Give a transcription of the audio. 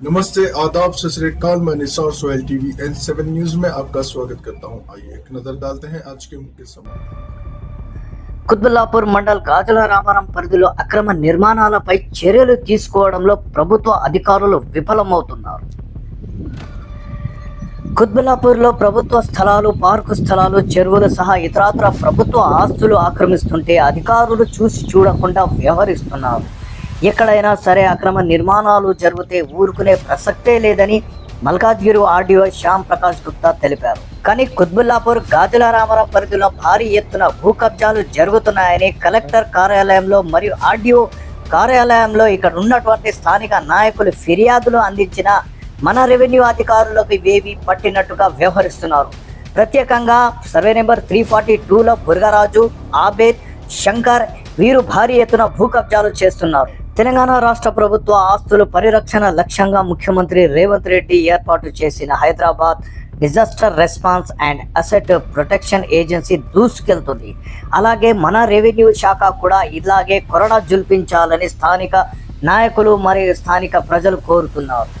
नमस्ते आदाब सत श्रीकाल मैं Nisar Sohail TV N seven news में आपका स्वागत करता हूं आइए एक नजर डालते हैं आज के मुख्य समाचार కుత్బుల్లాపూర్ మండల్ గాజుల రామారం పరిధిలో అక్రమ నిర్మాణాలపై చర్యలు తీసుకోవడంలో ప్రభుత్వ అధికారులు విఫలమవుతున్నారు కుత్బుల్లాపూర్లో ప్రభుత్వ స్థలాలు పార్కు స్థలాలు చెరువులు సహా ఇతరాతర ప్రభుత్వ ఆస్తులు ఆక్రమిస్తుంటే అధికారులు చూసి చూడకుండా వ్యవహరిస్తున్నారు ఎక్కడైనా సరే అక్రమ నిర్మాణాలు జరిగితే ఊరుకునే ప్రసక్తే లేదని మల్కాజ్గిరి ఆర్డీఓ శ్యామ్ ప్రకాష్ గుప్తా తెలిపారు. కానీ కుత్బుల్లాపూర్ గాజుల రామారావు పరిధిలో భారీ ఎత్తున భూ కబ్జాలు జరుగుతున్నాయని కలెక్టర్ కార్యాలయంలో మరియు ఆర్డీఓ కార్యాలయంలో ఇక్కడ ఉన్నటువంటి స్థానిక నాయకులు ఫిర్యాదులు అందించిన మన రెవెన్యూ అధికారులకు ఇవేవి పట్టినట్టుగా వ్యవహరిస్తున్నారు. ప్రత్యేకంగా సర్వే నెంబర్ త్రీ ఫార్టీ టూలో బుర్గరాజు ఆబేద్ శంకర్ వీరు భారీ ఎత్తున భూ కబ్జాలు చేస్తున్నారు. తెలంగాణ రాష్ట్ర ప్రభుత్వ ఆస్తుల పరిరక్షణ లక్ష్యంగా ముఖ్యమంత్రి రేవంత్ రెడ్డి ఏర్పాటు చేసిన Hyderabad disaster response and asset protection agency దూసుకెళ్తుంది. అలాగే మన రెవెన్యూ శాఖ కూడా ఇలాగే కొరడా జుల్పించాలని స్థానిక నాయకులు మరియు స్థానిక ప్రజలు కోరుతున్నారు.